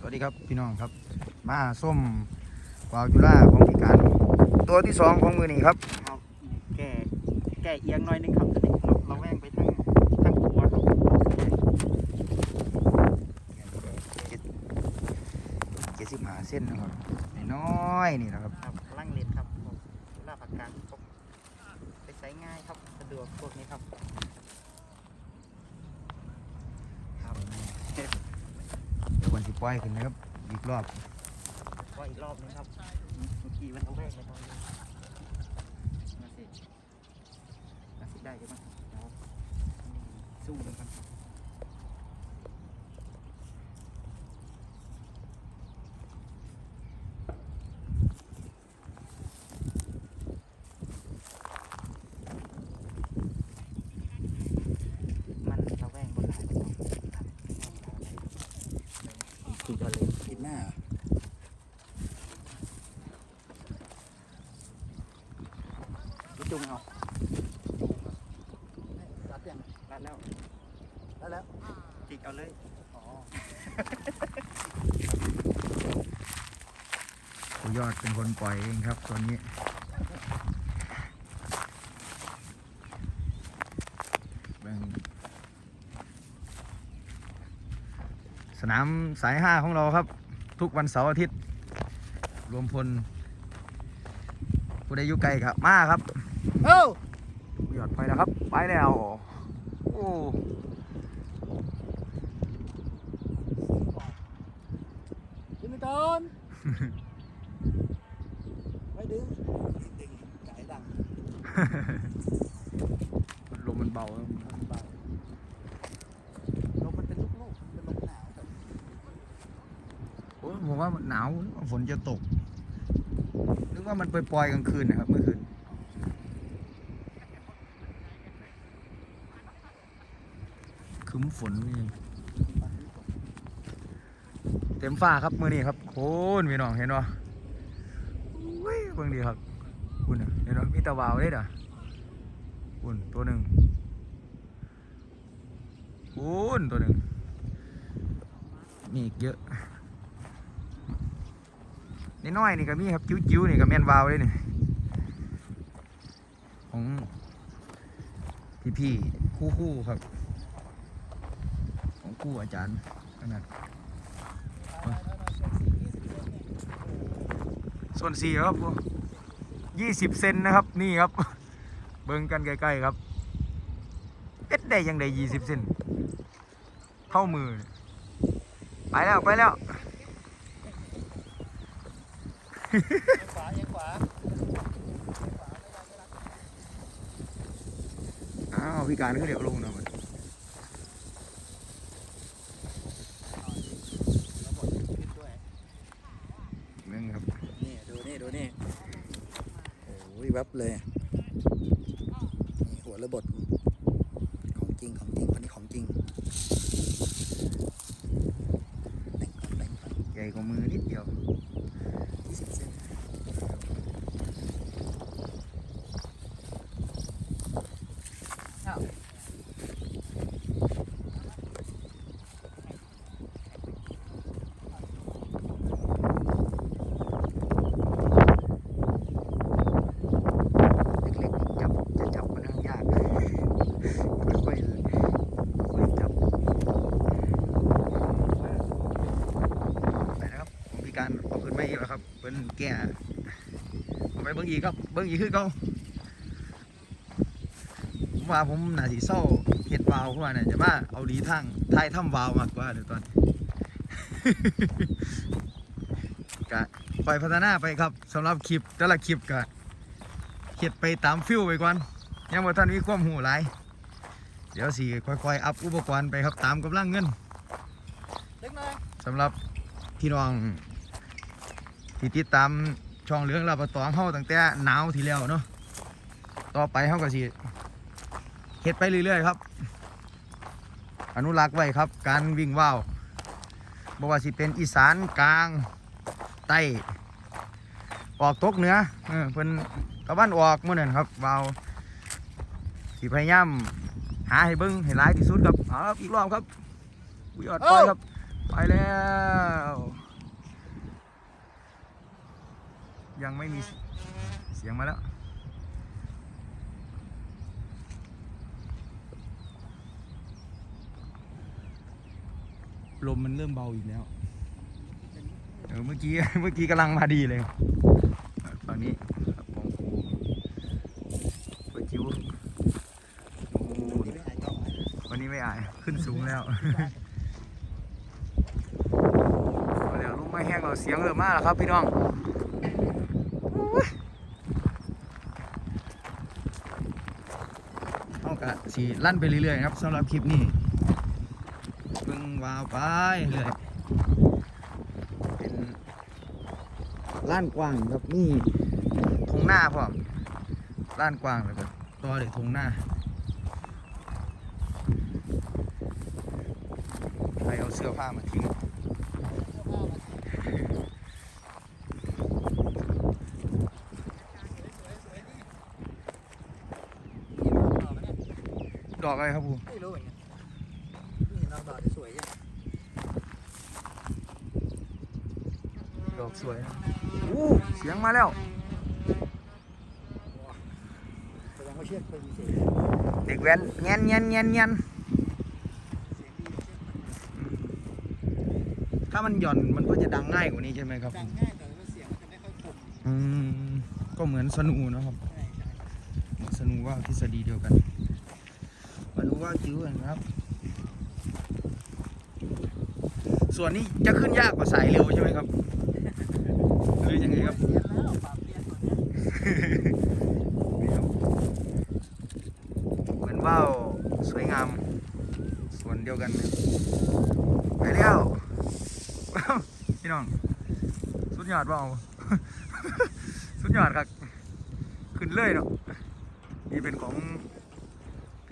สวัสดีครับพี่น้องครับ มาส้มกวาวจุฬาของพิการ ตัวที่สองของมือนี้ครับครับแก่แก่เอียงหน่อยหนึงครับตอนนี้เราเราแว่งไปทางทางหัวครับเจ็ดสิบห้าเส้นนะครับน้อยๆนี่นะครับครับล่างเลนครับผมเวลาผักกาดผมไปใช้ง่ายครับสะดวกพวกนี้ครับครับ เดี๋ยววันที่ปล่ อยขึ้นนะครับ อีกรอบก็อีกรอบนึงครับเมื่อกี้มันเอาแว่งไปตอนนี้มาสิมาสิได้ใช่ไหมสู้กันครับ มันระแวงบนหลายครับคือจะเลย ปิดหน้า พี่จุงเอา รัดยัง รัดแล้วรัดแล้วจิกเอาเลยอ๋อผู้ยอดเป็นคนปล่อยเองครับตัวนี้เบิ่งสนามสายห้าของเราครับ ทุกวันเสาร์อาทิตย์ รวมพลผู้ใดอยู่ไกลครับมาครับ เอ้าผู้ยอดไปแล้วครับ ไปแล้ว โอ้ดึงก่อนไม่ดึงดึงไก่ดังลมมันเบาครับเบาลมมันเป็นลูกๆเป็นลมหนาวครับโอ้ยผมว่ามันหนาวฝนจะตกนึกว่ามันปล่อยๆกลางคืนนะครับเมื่อคืน คืม ฝนนี่เต็มฟ้าครับมือนี้ครับโคนพี่น้องเห็นป่อุ้ยเบิ่งดีครับคุณน่ะเห็นป่มีตะวาวเลยด่ะคุณตัวหนึ่งคุณตัวหนึ่งมีอีกเยอะนี่น้อยนี่ก็มีครับจิ้วๆนี่ก็แม่นวาวเลยนี่ของพี่ๆคู่ๆครับ ของคู่อาจารย์ขนาดส่วนสี่ครับยี่สิบเซนนะครับนี่ครับ เบิ่งกันใกล้ๆครับเอ็ดได้ยังได้ยี่สิบเซนเท่ามือ ไปแล้วไปแล้วขวาขวาอ้าวพี่การก็เดี๋ยวลงนะมัน แล้วบดขึ้นด้วย เบิ่งครับ นี่ดูนี่ดูนี่ โอ้ยแวบเลยหัวระบดของจริงของจริงคนนี้ของจริงแต่งก่อนแต่งก่อนใหญ่กว่ามือนิดเดียว ยี่สิบเซน เล็กๆจับจะจับมันทางยากค่อยๆค่อยๆจับไปนะครับผมพิการเอาขึ้นไม่อีกแล้วครับเป็น แก่เอาไปเบิ้งอีกครับเบิ้งอีกคือเขาผมว่าผมน่าสิเศร้าเห็ดวาวเข้ามาเนี่ยจะมาเอาดีทางทายถ้ำวาวมากกว่าเดี๋ยวตอนกะปล่อยพัฒนาไปครับสำหรับคลิปแต่ละคลิปกะเฮ็ดไปตามฟิวไปก่อนยังบ่ทันมีความหูหลายเดี๋ยวสิค่อยๆอัพอุปกรณ์ไปครับตามกำลังเงินเล็กน้อยสำหรับพี่น้อง ที่ติดตามช่องเรื่องลาบะตองเฮาตั้งแต่หนาวทีแล้วเนาะต่อไปเฮาก็สิเฮ็ดไปเรื่อยๆครับ อนุรักษ์ไว้ครับ การวิ่งว่าวบ่ว่าสิเป็นอีสานกลางใต้ออกตกเหนือเออเพิ่นตะวันออกเมื่อนั้นครับวาวสิพยายามหาให้เบิ้งให้หลายที่สุดครับเอาครับอีกรอบครับอุยอดไปครับ ไปแล้ว ยังไม่มีเสียงมาแล้ว ลมมันเริ่มเบาอีกแล้วเออเมื่อกี้เมื่อกี้กำลังมาดีเลยฝั่งนี้ครับของครูเปิดคิวโอ้นี่ไม่อายกล้องอะวันนี้ไม่อายขึ้นสูงแล้วเอาแล้วลูกไม่แห้งเราเสียงเริ่มมาแล้วครับพี่น้องอุ๊ยเอากะ สีลั่นไปเรื่อยๆครับสำหรับคลิปนี้เพิ่งวาวไปเรื่อยเป็นล้านกว้างครับนี่ทงหน้าพร้อมล้านกว้างแล้วก็ต่อเลยทงหน้าใครเอาเสื้อผ้ามาทิ้ง ด อกอะไรครับครูไม่รู้เหมือนกันนี่เห็นเราดอกที่สวยจังดอกสวยนะอู้เสียงมาแล้วแสดงว่าเชือกเป็นเสียงเด็กแว้นเงี้ยนเงี้ยนเงี้ยนเงี้ยนเสียงดีเชือกถ้ามันหย่อนมันก็จะดังง่ายกว่านี้ใช่ไหมครับดังง่ายแต่ว่าเสียงมันจะไม่ค่อยคมอืมก็เหมือนสนูนะครับใช่ใช่เหมือนสนูว่าทฤษฎีเดียวกัน มาดูว่าคิ้วกันครับ ส่วนนี้จะขึ้นยากกว่าสายเร็วใช่ไหมครับหรือยังไงครับเสียงแล้วปรับเปลี่ยนหมดแล้วนี่ครับเหมือนว่าวสวยงาม ส่วนเดียวกันเลยไปแล้วพี่น้อง สุดยอดว่าวสุดยอดครับ ขึ้นเลยเนาะนี่เป็นของ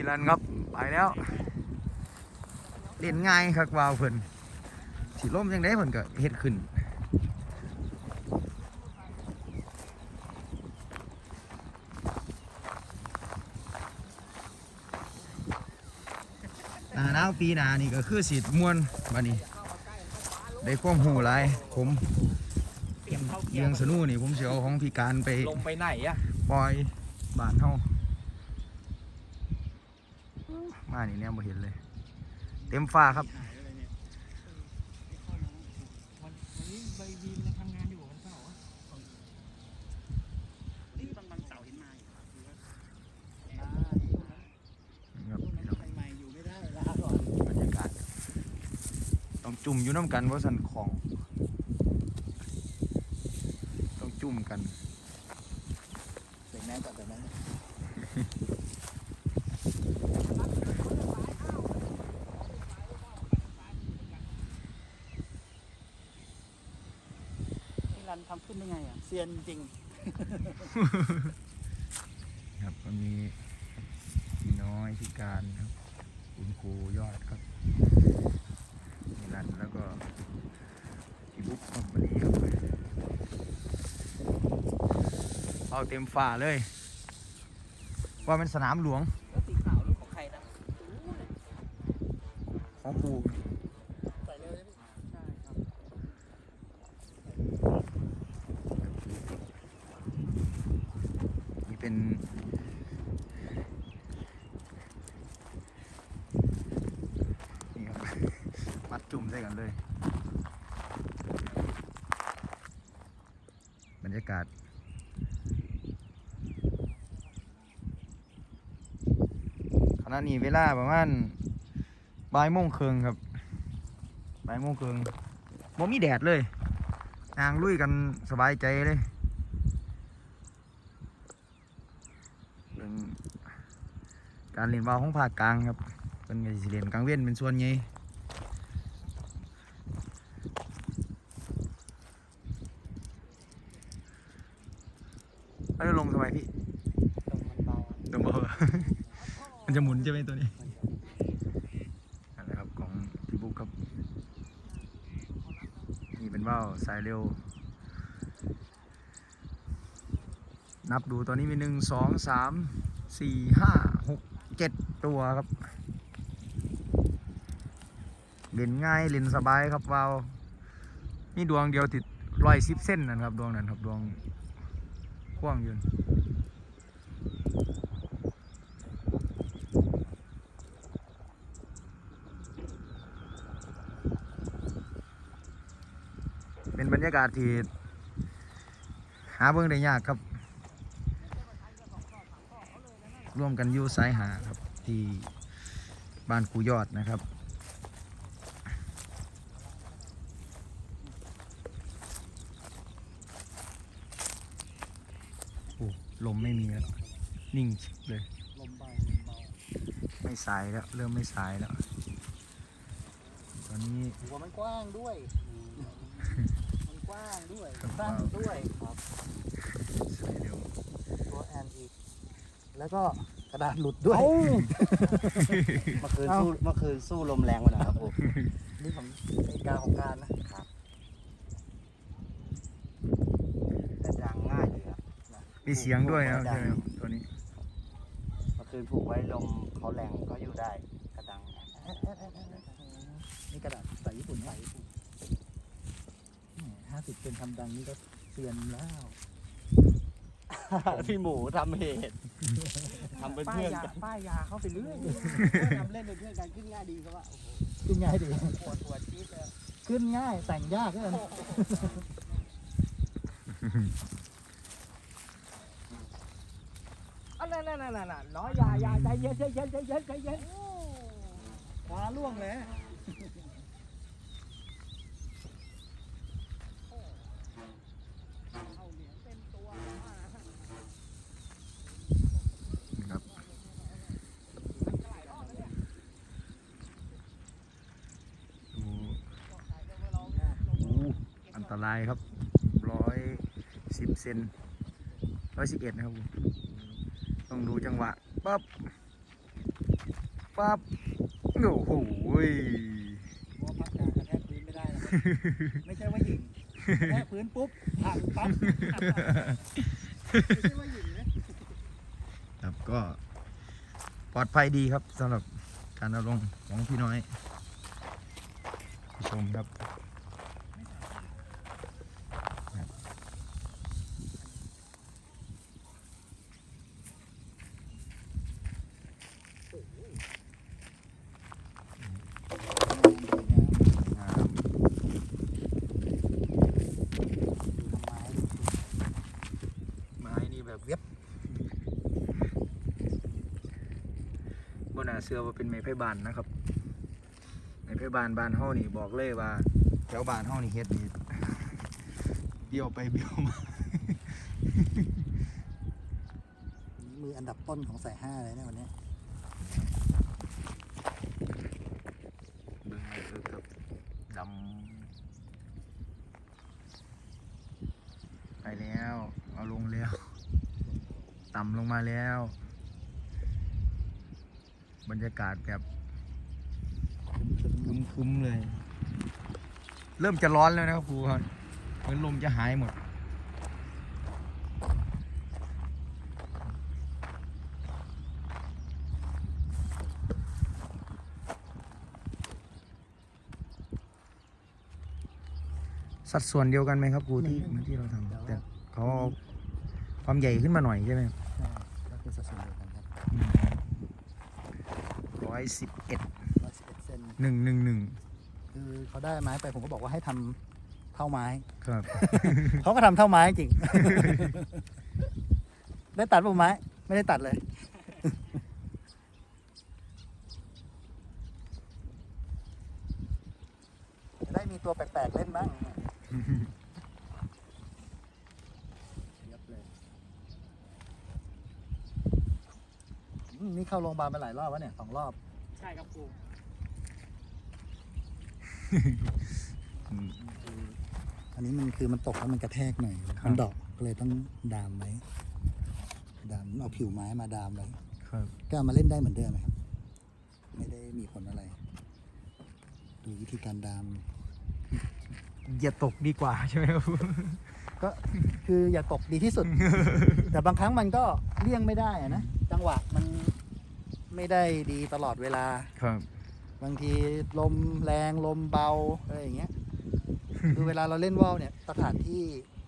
พี่รันครับ ไปแล้ว เล่นง่ายครับวาวเพิ่นสิล่มยังได้เพิ่นก็เฮ็ดขึ้นหน้าหนาวปีหนานี่ก็คือสีม่วนบัดนี้ ได้ความหูหลายผมเรื่องสนูนี่ผมเสิเอาของพี่การไปลงไปไหนอะปล่อยบานเฮา มานี่เนี่ยบ่เห็นเลย เต็มฟ้าครับนี่บบีมยังทำงานอยู่วันเต่าเห็นมาอยู่คือว่าต้องจุ่มอยู่น้ำกันว่าะสันของ ต้องจุ่มกันใส่แมสก่อนใส่แมส พี่รันทำ ขึ้นได้ไงอะเซียนจริง ครับก็มีพี่น้อยพี่การครับคุณครูยอดครับมีรันแล้วก็พี่บุ๊กครับวันนี้ครับเอาเต็มฝ่าเลย ว่าเป็นสนามหลวงแล้วสีขาวลูกของใครนะของครู ใส่เลยพี่ ใช่ครับ นี่เป็น นี่ครับ มัดจุ่มใส่กันเลย บรรยากาศ ข ณะนี้เวลาประมาณบ่ายโมงครึ่งครับบ่ายโมงครึ่งบ่มีแดดเลยนางลุยกันสบายใจเลยการเรียนว่าวของภาคกลางครับเป็นไงสิเรียนกลางเว้นเป็นส่วนใหญ่เอาลงทำไมพี่ ลมมันเบา ลงเบา มั นจะหมุนใช่ไหมตัวนี้นะครับของพี่บุ๊กครับนี่เป็นว่าวสายเร็ว นับดูตอนนี้มีหนึ่งสองสามสี่ห้าหกเจ็ดตัวครับเล่นง่ายเล่นสบายครับวาวนี่ดวงเดียวติดร้อยสิบเส้นนะครับ ดวงนั้นครับ ดวงกว้างยู่เป็น บรรยากาศที่หาเบิ่งได้ยากครับ ร่วมกันอยู่สายหาครับที่บ้านครูยอดนะครับโอ้ลมไม่มีแล้ว นิ่งเลย ลมเบาไม่สายแล้ว เริ่มไม่สายแล้ว ตอนนี้หัวมันกว้างด้วย ว้างด้วยครับสั้นด้วยครับสายเร็วตัวแอนอีก แล้วก็กระดาษหลุดด้วย เมื่อคืนสู้เมื่อคืนสู้ลมแรงมาหน่อยครับผมนี่ผมเอกาของการนะครับแต่ดังง่ายเลยครับมีเสียงด้วยนะครับใช่ไหมครับตัวนี้ เมื่อคืนผูกไว้ลมเขาแรงก็อยู่ได้ กระดังนี่กระดาษใส่ญี่ปุ่นใส่ญี่ปุ่น ห้าสิบเป็นทำดังนี่ก็เซียนแล้วพี่หมูทำเหตุทำเป็นเพื่อนกันป้ายยาเข้าไปเรื่อยทำเล่นเป็นเพื่อนกันขึ้นง่ายดีครับว่าขึ้นง่ายดี ปวดปวดจี๊ดเลยขึ้นง่ายแต่งยากเลยอันนั้นนั่นนั่นนั่นน้อยอย่าอย่าใจเย็นใจเย็นใจเย็นใจเย็นฟ้าล่วงเลย นะครับดูโอ้อัน ตรายครับร้อยสิบเซนร้อยสิบเอ็ดนะครับผมต้องดูจังหวะปั๊บปั๊บโอ้โหยเพราะพักกลางกระแทกพื้นไม่ได้นะไม่ใช่ว่าหยิงกระแทกพื้นปุ๊บหักปั๊บไม่ใช่ว่าหยิงนะครับก็ปลอดภัยดีครับสำหรับการเอาลงของพี่น้อยผู้ชมครับ ไม้นี่แบบเว็บบนหนา เสือว่าเป็นไม้ไผ่บานนะครับไม้ไผ่บานบานเฮานี่บอกเลยว่าแถวบานเฮานี่เฮ็ดนี่เบี้ยวไปเบี้ยวมา มืออันดับต้นของสายห้าเลยเนี่ยวันนี้เบิ่งเลยครับดำไปแล้ว เอาลงแล้ว ต่ำลงมาแล้ว บรรยากาศแบบครึ้มๆเลย เริ่มจะร้อนแล้วนะครับครูครับเหมือนลมจะหายหมด สัดส่วนเดียวกันไหมครับครูที่เหมือนที่เราทำแต่เขาเอาความใหญ่ขึ้นมาหน่อยใช่ไหมใช่ก็คือสัดส่วนเดียวกันครับ ร้ อยสิบเอ็ดร้อยสิบเอ็ดเซนหนึ่งหนึ่งหนึ่งคือเขาได้ไม้ไปผมก็บอกว่าให้ทำเท่าไม้ ครับ เขาก็ทำเท่าไม้จริง ได้ตัดป่ะไม้ ไม่ได้ตัดเลย จะได้มีตัวแปลกๆเล่นบ้างยับเลยอืมนี่เข้าโรงพยาบาลไปหลายรอบวะเนี่ยสองรอบ ใช่ครับครูอันนี้มันคือมันตกแล้วมันกระแทกหน่อยครับมันดอกก็เลยต้องดามไว้ดามเอาผิวไม้มาดามไว้ครับ ก็เอามาเล่นได้เหมือนเดิมนะครับ ไม่ได้มีผลอะไรดูวิธีการดาม อย่าตกดีกว่าใช่ไหมครับ ก็คืออย่าตกดีที่สุด แต่บางครั้งมันก็เลี่ยงไม่ได้อะนะจังหวะมัน ไม่ได้ดีตลอดเวลา ครับ บางทีลมแรงลมเบาอะไรอย่างเงี้ย คือเวลาเราเล่นว่าวเนี่ยสถานที่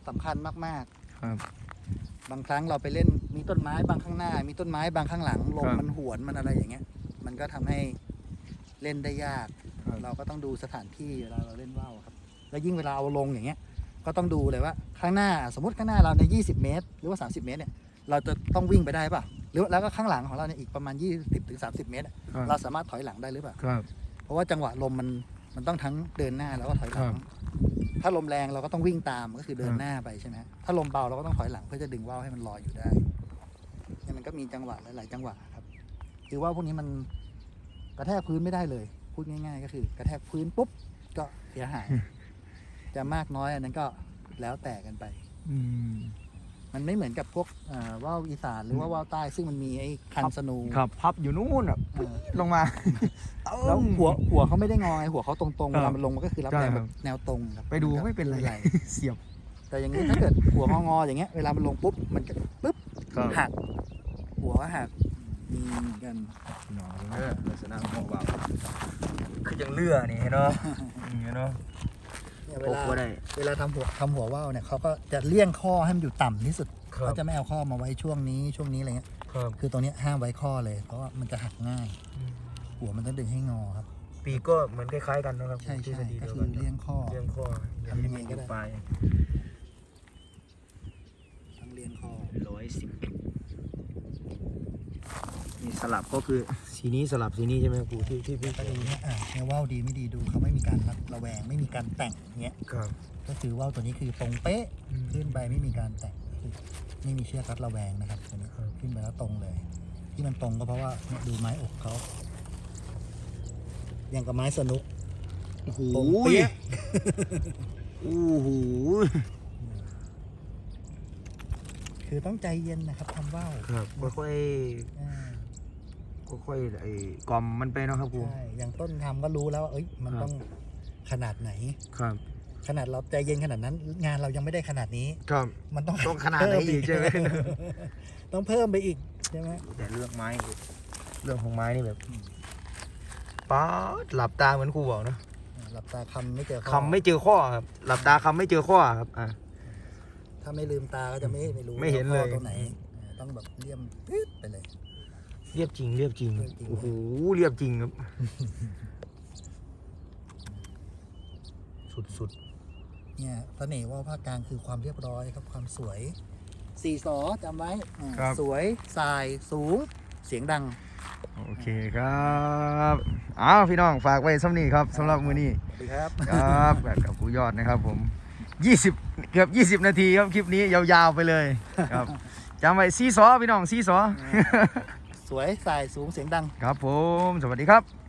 สำคัญมากครับ ๆ บางครั้งเราไปเล่นมีต้นไม้บางข้างหน้า มีต้นไม้บางข้างหลังลมครับ มันหวนมันอะไรอย่างเงี้ย มันก็ทำให้เล่นได้ยาก ครับ เราก็ต้องดูสถานที่เวลาเราเล่นว่าวครับ แล้วยิ่งเวลาเอาลงอย่างเงี้ย ก็ต้องดูเลยว่าข้างหน้าสมมติข้างหน้าเราใน 20 เมตร หรือว่า 30 เมตรเนี่ย เราจะต้องวิ่งไปได้ป่ะ หรือแล้วก็ข้างหลังของเราเนี่ยอีกประมาณ 20ถึง30 เมตรอะครับเราสามารถถอยหลังได้หรือเปล่า ครับ เพราะว่าจังหวะลมมันมันต้องทั้งเดินหน้าแล้วก็ถอยหลัครัง บ ถ้าลมแรงเราก็ต้องวิ่งตามก็คือเดิคนรับหน้าไปใช่ไหมถ้าลมเบาเราก็ต้องถอยหลังเพื่อจะดึงว่าวให้มันลอยอยู่ได้เนี่ยมันก็มีจังหวะหลาย ๆ จังหวะครับคือว่าวพวกนี้มันกระแทกพื้นไม่ได้เลย พูดง่าย ๆ ก็คือ กระแทกพื้นปุ๊บก็เสียหาย จะมากน้อยอันนั้นก็แล้วแต่กันไป อืม มันไม่เหมือนกับพวกเอ่อว่าวอีสานหรือว่าว่าวใต้ซึ่งมันมีไอ้คันสนู ครับพับอยู่นู่นอะเออ ลงมา แล้วหัวหัวเขาไม่ได้งอยหัวเขาตรงๆครัเวบลามันลงมันก็คือรับใช่แรงคแบรับบแนวตรงครับไปดูไม่เป็นไรเสียบแต่อย่างนี้ถ้าเกิดหัวงอๆอย่างเงี้ยเวลามันลงปุ๊บมันจะปุ๊บครับหักหัวก็หักมีเหมือนกันพี่น้องเด้อลักษณะของว่าวคือจังเรือนี่เนาะเนาะ เนี่ยเวพกลาบ่ได้ เวลาทำหัวทำหัวว่าวเนี่ยเขาก็จะเลี่ยงข้อให้มันอยู่ต่ำที่สุดครัเขาบจะไม่เอาข้อมาไว้ช่วงนี้ช่วงนี้อะไรเงี้ยครับคือตรงเนี้ยห้ามไว้ข้อเลย เพราะว่ามันจะหักง่าย หัวมันต้องดึงให้งอครับ ปีกก็เหมือนคล้ายๆกันนะครับใช่ทฤใช่ษฎีก็เดียวคืกัอนเลี่ยงข้อ เลี่ยงข้อทำยังไงก็ได้ ปลายต้องเลี่ยงข้อร้อยสิบ นี่สลับก็คือสีนี้สลับสีนี้ใช่ไหมครูที่ที่พี่ก็ดูเนี่ยอะในว่าวดีไม่ดีดูเขาไม่มีการระระแวงไม่มีการแต่งเงี้ยครับ ก็คือว่าวตัวนี้คือตรงเป๊ะขึ้นไปไม่มีการแต่งคือไม่มีเชือกรัดระแวงนะครับตัวนี้ครับ ขึ้นไปแล้วตรงเลย ที่มันตรงก็เพราะว่าเนี่ยดูไม้อกเขาอย่างกับไม้สนุกโอ้โหตรงเปี้ยะโอ้โหคือต้องใจเย็นนะครับทำว่าวครับค่อยอ่าๆ ค่อยๆไอ้กล่อมมันไปเนาะครับครูใช่อย่างต้นทำก็รู้แล้วว่าเอ้ยมันครับต้องขนาดไหน ครับ ขนาดเราใจเย็นขนาดนั้น งานเรายังไม่ได้ขนาดนี้ ครับ มันต้องต้องขนาดไหนอีกใช่ไหม ต้องเพิ่มไปอีกใช่ไหมแต่เรื่องไม้ เรื่องของไม้นี่แบบป๊าดหลับตาเหมือนครูบอกเนอะหลับตาคำไม่เจอข้อคำไม่เจอข้อครับ หลับตาคำไม่เจอข้อครับอ่า ถ้าไม่ลืมตาก็จะไม่ไม่รู้ไม่เห็นเลย ว่าข้อตัวไหนอ่าต้องแบบเลี่ยมปึ๊ดไปเลย เรียบจริงเรียบจริงเรียบจริงโอ้โหเรียบจริงครับสุดเนี่ยเสน่ห์ว่าภาคกลางคือความเรียบร้อยครับความสวยสี่สอจำไว้อ่าครับสวยสายสูงเสียงดังๆโอเคครับอ้าวพี่น้องฝากไว้สำนีครับสำหรับมือนี้สวัสดีครับครับแบบกับครูยอดนะครับผม20เกือบ20นาทีครับคลิปนี้ยาวๆไปเลยครับจำไว้ซีซอพี่น้องซีซอ สวยสายสูงเสียงดัง ครับผม สวัสดีครับ